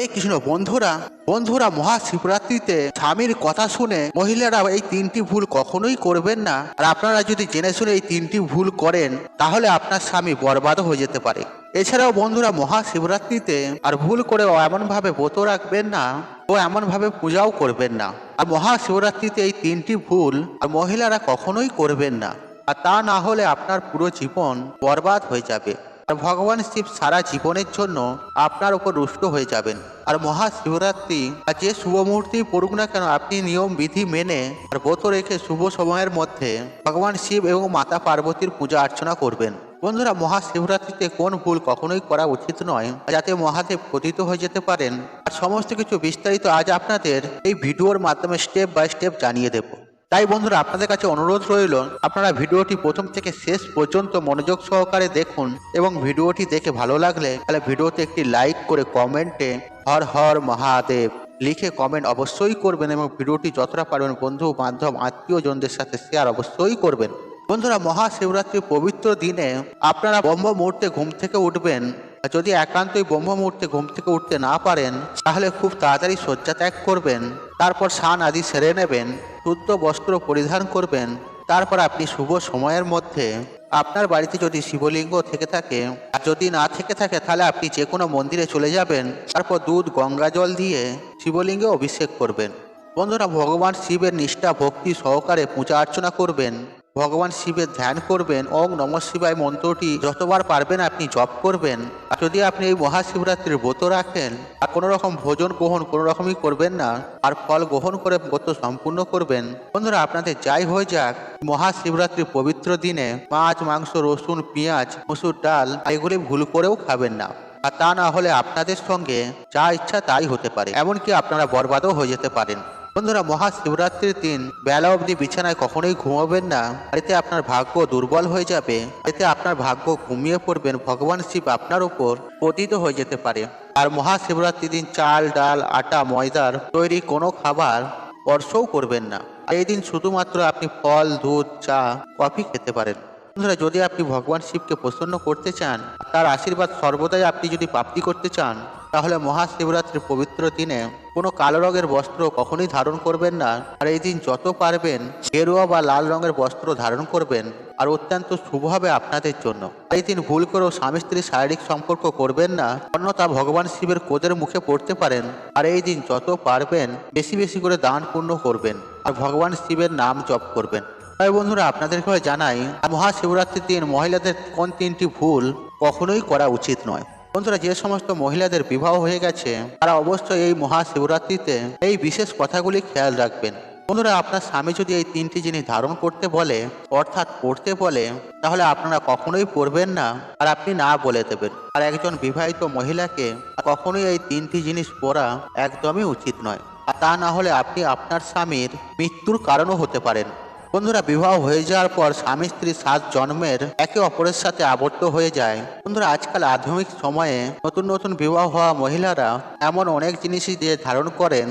এই কৃষ্ণ বন্ধুরা বন্ধুরা মহাশিবরাত্রিতে স্বামীর কথা শুনে মহিলারা এই তিনটি ভুল কখনোই করবেন না। আর আপনারা যদি জেনে শুনে এই তিনটি ভুল করেন, তাহলে আপনার স্বামী বরবাদ হয়ে যেতে পারে। এছাড়াও বন্ধুরা মহাশিবরাত্রিতে আর ভুল করে এমনভাবে ব্রত রাখবেন না ও এমনভাবে পূজাও করবেন না। আর মহাশিবরাত্রিতে এই তিনটি ভুল আর মহিলারা কখনোই করবেন না। আর তা না হলে আপনার পুরো জীবন বরবাদ হয়ে যাবে। ভগবান শিব সারা জীবনের জন্য আপনার উপর রুষ্ট হয়ে যাবেন। আর মহাশিবরাত্রি আর যে শুভ মুহূর্তে পড়ুক না কেন, আপনি নিয়ম, বিধি মেনে আর ব্রত রেখে শুভ সময়ের মধ্যে ভগবান শিব এবং মাতা পার্বতীর পূজা অর্চনা করবেন। বন্ধুরা, মহাশিবরাত্রিতে কোন ভুল কখনোই করা উচিত নয়। যাতে মহাদেব পতিত হয়ে যেতে পারেন। আর সমস্ত কিছু বিস্তারিত আজ আপনাদের এই ভিডিওর মাধ্যমে স্টেপ বাই স্টেপ জানিয়ে দেবো। তাই বন্ধুরা, আপনাদের কাছে অনুরোধ রইল, আপনারা ভিডিওটি প্রথম থেকে শেষ পর্যন্ত মনোযোগ সহকারে দেখুন এবং ভিডিওটি দেখে ভালো লাগলে তাহলে ভিডিওতে একটি লাইক করে কমেন্টে হর হর মহাদেব লিখে কমেন্ট অবশ্যই করবেন এবং ভিডিওটি যতটা পারবেন বন্ধু, বান্ধব, আত্মীয়জনদের সাথে শেয়ার অবশ্যই করবেন। বন্ধুরা, মহাশিবরাত্রির পবিত্র দিনে আপনারা ব্রহ্ম মুহূর্তে ঘুম থেকে উঠবেন যদি একান্তই ব্রহ্ম মুহূর্তে ঘুম থেকে উঠতে না পারেন, তাহলে খুব তাড়াতাড়ি শয্যা ত্যাগ করবেন। তারপর স্নান আদি সেরে নেবেন শুদ্ধ বস্ত্র পরিধান করবেন। তারপর আপনি শুভ সময়ের মধ্যে আপনার বাড়িতে যদি শিবলিঙ্গ থেকে থাকে, আর যদি না থেকে থাকে, তাহলে আপনি যে কোনো মন্দিরে চলে যাবেন। তারপর দুধ, গঙ্গা জল দিয়ে শিবলিঙ্গে অভিষেক করবেন। বন্ধুরা, ভগবান শিবের নিষ্ঠা, ভক্তি সহকারে পূজা অর্চনা করবেন। ভগবান শিবের ধ্যান করবেন, ওং নম শিবায় মন্ত্রটি যতবার পারবেন আপনি জপ করবেন। আর যদি আপনি এই মহাশিবরাত্রির ব্রত রাখেন, আর কোনো রকম ভোজন গ্রহণ কোনো রকমই করবেন না, আর ফল গ্রহণ করে ব্রত সম্পূর্ণ করবেন। বন্ধুরা, আপনাদের যাই হয়ে যাক, মহাশিবরাত্রির পবিত্র দিনে মাছ, মাংস, রসুন, পেঁয়াজ, মসুর ডাল, এগুলি ভুল করেও খাবেন না। আর তা না হলে আপনাদের সঙ্গে যা ইচ্ছা তাই হতে পারে, এমনকি আপনারা বরবাদও হয়ে যেতে পারেন। বন্ধুরা, মহাশিবরাত্রির দিন বেলা অবধি বিছানায় কখনোই ঘুমাবেন না। এতে আপনার ভাগ্য দুর্বল হয়ে যাবে। এতে আপনার ভাগ্য ঘুমিয়ে পড়বেন। ভগবান শিব আপনার উপর পতিত হয়ে যেতে পারে। আর মহাশিবরাত্রির দিন চাল, ডাল, আটা, ময়দার তৈরি কোনো খাবার স্পর্শও করবেন না। এই দিন শুধুমাত্র আপনি ফল, দুধ, চা, কফি খেতে পারেন। বন্ধুরা, যদি আপনি ভগবান শিবকে প্রসন্ন করতে চান, তার আশীর্বাদ সর্বদাই আপনি যদি প্রাপ্তি করতে চান তাহলে মহাশিবরাত্রির পবিত্র দিনে কোনো কালো রঙের বস্ত্র কখনোই ধারণ করবেন না। আর এই দিন যত পারবেন, গেরুয়া বা লাল রঙের বস্ত্র ধারণ করবেন, আর অত্যন্ত শুভ হবে আপনাদের জন্য। এই দিন ভুল করেও স্বামী স্ত্রীর শারীরিক সম্পর্ক করবেন না, অন্যথা ভগবান শিবের কোদের মুখে পড়তে পারেন। আর এই দিন যত পারবেন, বেশি বেশি করে দান পূর্ণ করবেন, আর ভগবান শিবের নাম জপ করবেন। তাই বন্ধুরা আপনাদেরকে জানাই, মহাশিবরাত্রির দিন মহিলাদের কোন তিনটি ভুল কখনোই করা উচিত নয়। বন্ধুরা, যে সমস্ত মহিলাদের বিবাহ হয়ে গেছে, তারা অবশ্যই এই মহাশিবরাত্রিতে এই বিশেষ কথাগুলি খেয়াল রাখবেন। বন্ধুরা, আপনার স্বামী যদি এই তিনটি জিনিস ধারণ করতে বলে, অর্থাৎ পড়তে বলে, তাহলে আপনারা কখনোই পড়বেন না আর আপনি না বলে দেবেন। আর একজন বিবাহিত মহিলাকে কখনোই এই তিনটি জিনিস পড়া একদমই উচিত নয়। আর তা না হলে আপনি আপনার স্বামীর মৃত্যুর কারণও হতে পারেন। বন্ধুরা, বিবাহ হয়ে যাওয়ার পর স্বামী স্ত্রী সাত জন্মের একে অপরের সাথে আবদ্ধ হয়ে যায়। বন্ধুরা, আজকাল আধুনিক সময়ে নতুন নতুন বিবাহ হওয়া মহিলারা এমন অনেক জিনিসই দিয়ে ধারণ করেন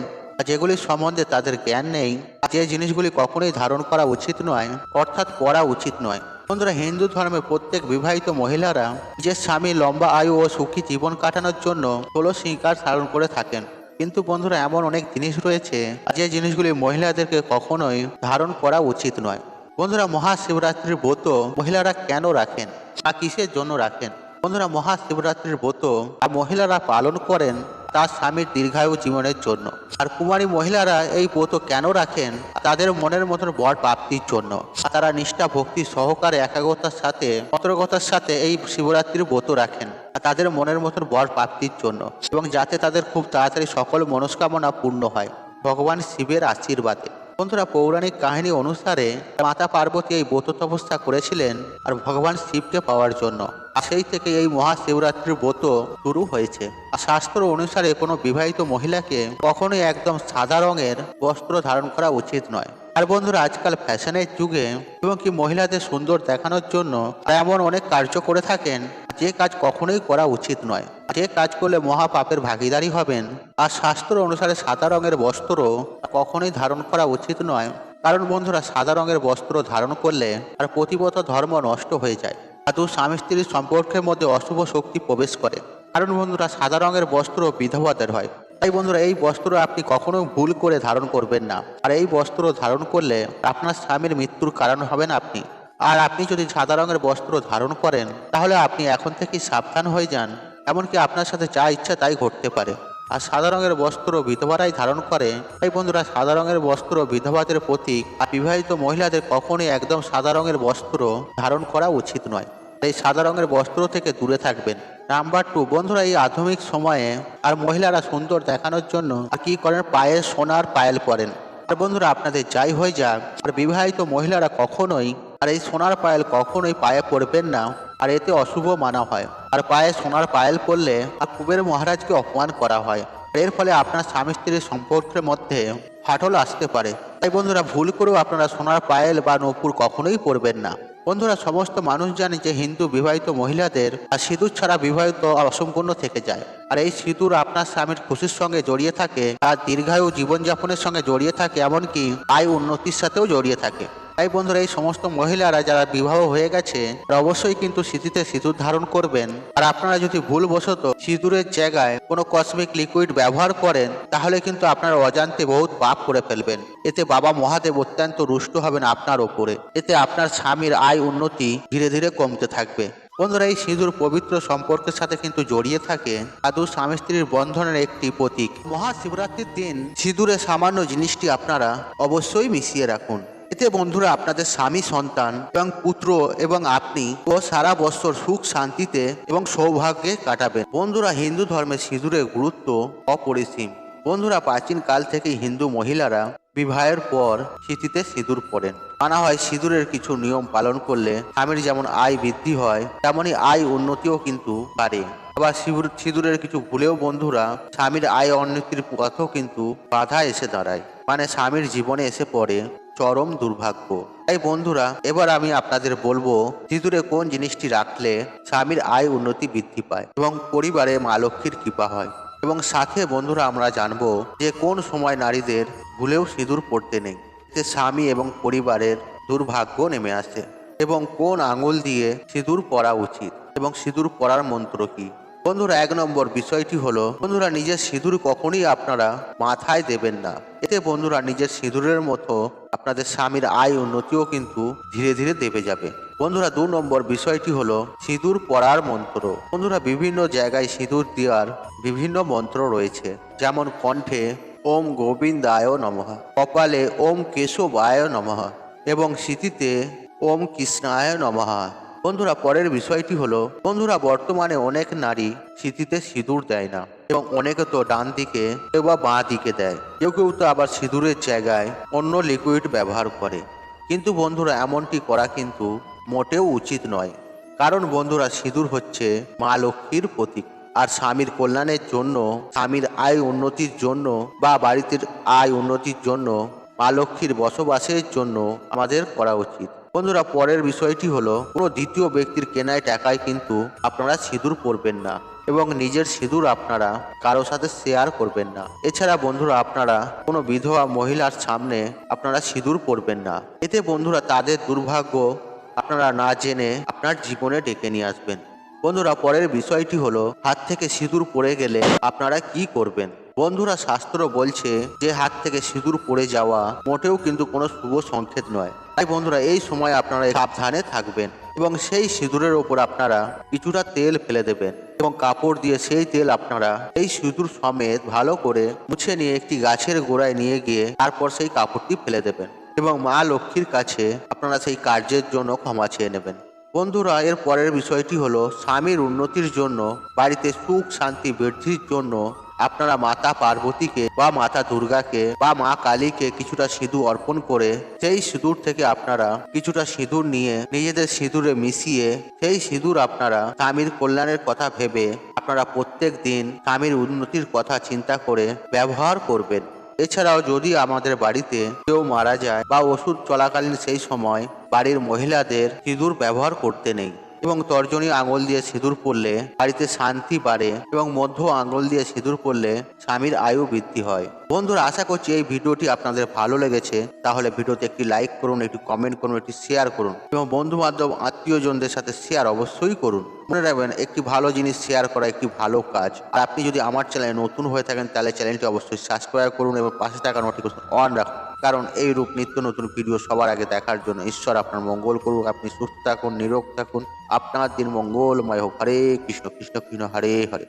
যেগুলির সম্বন্ধে তাদের জ্ঞান নেই। যে জিনিসগুলি কখনোই ধারণ করা উচিত নয়, অর্থাৎ করা উচিত নয়। বন্ধুরা, হিন্দু ধর্মে প্রত্যেক বিবাহিত মহিলারা যে স্বামী লম্বা আয়ু ও সুখী জীবন কাটানোর জন্য ষোলো শিকার ধারণ করে থাকেন। কিন্তু বন্ধুরা, এমন অনেক জিনিস রয়েছে যে জিনিসগুলি মহিলাদেরকে কখনোই ধারণ করা উচিত নয়। বন্ধুরা, মহাশিবরাত্রির ব্রত মহিলারা কেন রাখেন বা কিসের জন্য রাখেন? বন্ধুরা, মহাশিবরাত্রির ব্রত আর মহিলারা পালন করেন তার স্বামীর দীর্ঘায়ু জীবনের জন্য। আর কুমারী মহিলারা এই ব্রত কেন রাখেন? তাদের মনের মতন বর প্রাপ্তির জন্য। তারা নিষ্ঠা, ভক্তি সহকারে, একাগ্রতার সাথে সতর্কতার সাথে এই শিবরাত্রির ব্রত রাখেন। তাদের মনের মতন বর প্রাপ্তির জন্য এবং যাতে তাদের খুব তাড়াতাড়ি সকল মনস্কামনা পূর্ণ হয় ভগবান শিবের আশীর্বাদে। বন্ধুরা, পৌরাণিক কাহিনী অনুসারে মাতা পার্বতী এই ব্রত তপস্যা করেছিলেন আর ভগবান শিবকে পাওয়ার জন্য। আর সেই থেকে এই মহাশিবরাত্রির ব্রত শুরু হয়েছে। আর শাস্ত্র অনুসারে কোনো বিবাহিত মহিলাকে কখনোই একদম সাদা রঙের বস্ত্র ধারণ করা উচিত নয়। আর বন্ধুরা, আজকাল ফ্যাশনের যুগে এবং কি মহিলাদের সুন্দর দেখানোর জন্য এমন অনেক কার্য করে থাকেন যে কাজ কখনোই করা উচিত নয়। যে কাজ করলে মহাপাপের ভাগিদারি হবেন, আর শাস্ত্র অনুসারে সাদা রঙের বস্ত্র কখনোই ধারণ করা উচিত নয়। কারণ বন্ধুরা, সাদা রঙের বস্ত্র ধারণ করলে আর প্রতিবত ধর্ম নষ্ট হয়ে যায় দু স্বামী স্ত্রীর সম্পর্কের মধ্যে অশুভ শক্তি প্রবেশ করে। কারণ বন্ধুরা, সাদা রঙের বস্ত্র বিধবাদের হয়। তাই বন্ধুরা, এই বস্ত্র আপনি কখনো ভুল করে ধারণ করবেন না। আর এই বস্ত্র ধারণ করলে আপনার স্বামীর মৃত্যুর কারণ হবেন আপনি। আর আপনি যদি সাদা রঙের বস্ত্র ধারণ করেন, তাহলে আপনি এখন থেকেই সাবধান হয়ে যান। এমনকি আপনার সাথে যা ইচ্ছা তাই ঘটতে পারে। আর সাদা রঙের বস্ত্র বিধবারাই ধারণ করে। তাই বন্ধুরা, সাদা রঙের বস্ত্র বিধবাদের প্রতীক আর বিবাহিত মহিলাদের কখনোই একদম সাদা রঙের বস্ত্র ধারণ করা উচিত নয়। এই সাদা রঙের বস্ত্র থেকে দূরে থাকবেন। নাম্বার টু, বন্ধুরা, এই আধুনিক সময়ে আর মহিলারা সুন্দর দেখানোর জন্য আর কি করেন? পায়ে সোনার পায়েল পরেন। আর বন্ধুরা, আপনাদের যাই হয়ে যাক, আর বিবাহিত মহিলারা কখনোই আর এই সোনার পায়েল কখনোই পায়ে পড়বেন না, আর এতে অশুভ মানা হয়। আর পায়ে সোনার পায়েল পড়লে আর কুবের মহারাজকে অপমান করা হয়। এর ফলে আপনার স্বামী স্ত্রীর সম্পর্কের মধ্যে ফাটল আসতে পারে। তাই বন্ধুরা, ভুল করেও আপনারা সোনার পায়েল বা নপুর কখনোই পরবেন না। বন্ধুরা, সমস্ত মানুষ জানে যে হিন্দু বিবাহিত মহিলাদের আর সিঁদুর ছাড়া বিবাহিত অসম্পূর্ণ থেকে যায়। আর এই সিঁদুর আপনার স্বামীর খুশির সঙ্গে জড়িয়ে থাকে, আর দীর্ঘায়ু জীবনযাপনের সঙ্গে জড়িয়ে থাকে, এমনকি আয় উন্নতির সাথেও জড়িয়ে থাকে। তাই বন্ধুরা, এই সমস্ত মহিলারা যারা বিবাহ হয়ে গেছে, তারা অবশ্যই কিন্তু স্মৃতিতে সিঁদুর ধারণ করবেন। আর আপনারা যদি ভুলবশত সিঁদুরের জায়গায় কোনো কসমিক লিকুইড ব্যবহার করেন, তাহলে কিন্তু আপনারা অজান্তে বহুত পাপ করে ফেলবেন। এতে বাবা মহাদেব অত্যন্ত রুষ্ট হবেন আপনার ওপরে। এতে আপনার স্বামীর আয় উন্নতি ধীরে ধীরে কমতে থাকবে। বন্ধুরা, এই সিঁদুর পবিত্র সম্পর্কের সাথে কিন্তু জড়িয়ে থাকে আদৌ স্বামী স্ত্রীর বন্ধনের একটি প্রতীক। মহাশিবরাত্রির দিন সিঁদুরের সামান্য জিনিসটি আপনারা অবশ্যই মিশিয়ে রাখুন। এতে বন্ধুরা আপনাদের স্বামী, সন্তান এবং পুত্র এবং আপনি ও সারা বছর সুখ শান্তিতে এবং সৌভাগ্যে কাটাবেন। বন্ধুরা, হিন্দু ধর্মের সিঁদুরের গুরুত্ব অপরিসীম। বন্ধুরা, প্রাচীন কাল থেকেই হিন্দু মহিলারা বিবাহের পর স্মৃতিতে সিঁদুর পড়েন মানা হয় সিঁদুরের কিছু নিয়ম পালন করলে স্বামীর যেমন আয় বৃদ্ধি হয় তেমনই আয় উন্নতিও কিন্তু বাড়ে। আবার সিঁদুর- সিঁদুরের কিছু ভুলেও বন্ধুরা স্বামীর আয় উন্নতির পথও কিন্তু বাধা এসে দাঁড়ায়। মানে স্বামীর জীবনে এসে পড়ে চরম দুর্ভাগ্য। তাই বন্ধুরা, এবার আমি আপনাদের বলব সিঁদুরে কোন জিনিসটি রাখলে স্বামীর আয় উন্নতি বৃদ্ধি পায় এবং পরিবারে মা লক্ষ্মীর কৃপা হয়। এবং সাথে বন্ধুরা, আমরা জানব যে কোন সময় নারীদের ভুলেও সিঁদুর পড়তে নেই। যে স্বামী এবং পরিবারের দুর্ভাগ্য নেমে আসে। এবং কোন আঙুল দিয়ে সিঁদুর পরা উচিত? এবং সিঁদুর পরার মন্ত্র কি? বন্ধুরা, এক নম্বর বিষয়টি হলো, বন্ধুরা, নিজের সিঁদুর কখনই আপনারা মাথায় দেবেন না। এতে বন্ধুরা, নিজের সিঁদুরের মতো আপনাদের স্বামীর আয় উন্নতিও কিন্তু ধীরে ধীরে দেবে যাবে। বন্ধুরা, দু নম্বর বিষয়টি হলো, সিঁদুর পরার মন্ত্র। বন্ধুরা, বিভিন্ন জায়গায় সিঁদুর দেওয়ার বিভিন্ন মন্ত্র রয়েছে। যেমন কণ্ঠে ওম গোবিন্দায় নমঃ, কপালে ওম কেশবায় নমঃ, এবং স্মৃতিতে ওম কৃষ্ণায় নমঃ। বন্ধুরা, পরের বিষয়টি হলো, বন্ধুরা, বর্তমানে অনেক নারী স্মৃতিতে সিঁদুর দেয় না এবং অনেকে তো ডান দিকে কেউ বা বাঁ দিকে দেয়। কেউ কেউ তো আবার সিঁদুরের জায়গায় অন্য লিকুইড ব্যবহার করে। কিন্তু বন্ধুরা, এমনটি করা কিন্তু মোটেও উচিত নয়। কারণ বন্ধুরা, সিঁদুর হচ্ছে মা লক্ষ্মীর প্রতীক। আর স্বামীর কল্যাণের জন্য, স্বামীর আয় উন্নতির জন্য বা বাড়িতে আয় উন্নতির জন্য মা লক্ষ্মীর বসবাসের জন্য আমাদের করা উচিত। বন্ধুরা, পরের বিষয়টি হলো, কোনো দ্বিতীয় ব্যক্তির কেনায় টাকায় কিন্তু আপনারা সিঁদুর পরবেন না এবং নিজের সিঁদুর আপনারা কারও সাথে শেয়ার করবেন না। এছাড়া বন্ধুরা, আপনারা কোনো বিধবা মহিলার সামনে আপনারা সিঁদুর পরবেন না। এতে বন্ধুরা, তাদের দুর্ভাগ্য আপনারা না জেনে আপনার জীবনে ডেকে নিয়ে আসবেন। বন্ধুরা, পরের বিষয়টি হলো, হাত থেকে সিঁদুর পড়ে গেলে আপনারা কি করবেন? বন্ধুরা, শাস্ত্র বলছে যে হাত থেকে সিঁদুর পড়ে যাওয়া মোটেও কিন্তু কোনো শুভ সংকেত নয়। তাই বন্ধুরা, এই সময় আপনারা সাবধানে থাকবেন এবং সেই সিঁদুরের ওপর আপনারা কিছুটা তেল ফেলে দেবেন এবং কাপড় দিয়ে সেই তেল আপনারা এই সিঁদুর সমেত ভালো করে মুছে নিয়ে একটি গাছের গোড়ায় নিয়ে গিয়ে তারপর সেই কাপড়টি ফেলে দেবেন এবং মা লক্ষ্মীর কাছে আপনারা সেই কার্যের জন্য ক্ষমা চেয়ে নেবেন। বন্ধুরা, এর পরের বিষয়টি হলো স্বামীর উন্নতির জন্য, বাড়িতে সুখ, শান্তি, বৃদ্ধির জন্য আপনারা মাতা পার্বতীকে বা মাতা দুর্গাকে বা মা কালীকে কিছুটা সিঁদুর অর্পণ করে সেই সিঁদুর থেকে আপনারা কিছুটা সিঁদুর নিয়ে নিজেদের সিঁদুরে মিশিয়ে সেই সিঁদুর আপনারা স্বামীর কল্যাণের কথা ভেবে আপনারা প্রত্যেক দিন স্বামীর উন্নতির কথা চিন্তা করে ব্যবহার করবেন। এছাড়াও যদি আমাদের বাড়িতে কেউ মারা যায় বা ওষুধ চলাকালীন সেই সময় বাড়ির মহিলাদের সিঁদুর ব্যবহার করতে নেই। এবং তর্জনী আঙুল দিয়ে সিঁদুর পরলে বাড়িতে শান্তি বাড়ে এবং মধ্য আঙুল দিয়ে সিঁদুর পরলে স্বামীর আয়ু বৃদ্ধি হয়। বন্ধুরা, আশা করছি এই ভিডিওটি আপনাদের ভালো লেগেছে। তাহলে ভিডিওতে একটি লাইক করুন, একটি কমেন্ট করুন, একটি শেয়ার করুন এবং বন্ধু বান্ধব আত্মীয়জনদের সাথে শেয়ার অবশ্যই করুন। মনে রাখবেন, একটি ভালো জিনিস শেয়ার করা একটি ভালো কাজ। আর আপনি যদি আমার চ্যানেলে নতুন হয়ে থাকেন, তাহলে চ্যানেলটি অবশ্যই সাবস্ক্রাইব করুন এবং পাশে থাকা নোটিফিকেশন অন রাখুন। কারণ এই রূপ নিত্য নতুন ভিডিও সবার আগে দেখার জন্য ঈশ্বর আপনার মঙ্গল করুক, আপনি সুস্থ থাকুন, নিরোগ থাকুন। আপনার দিন মঙ্গলময় হোক। হরে কৃষ্ণ কৃষ্ণ কৃষ্ণ, হরে হরে।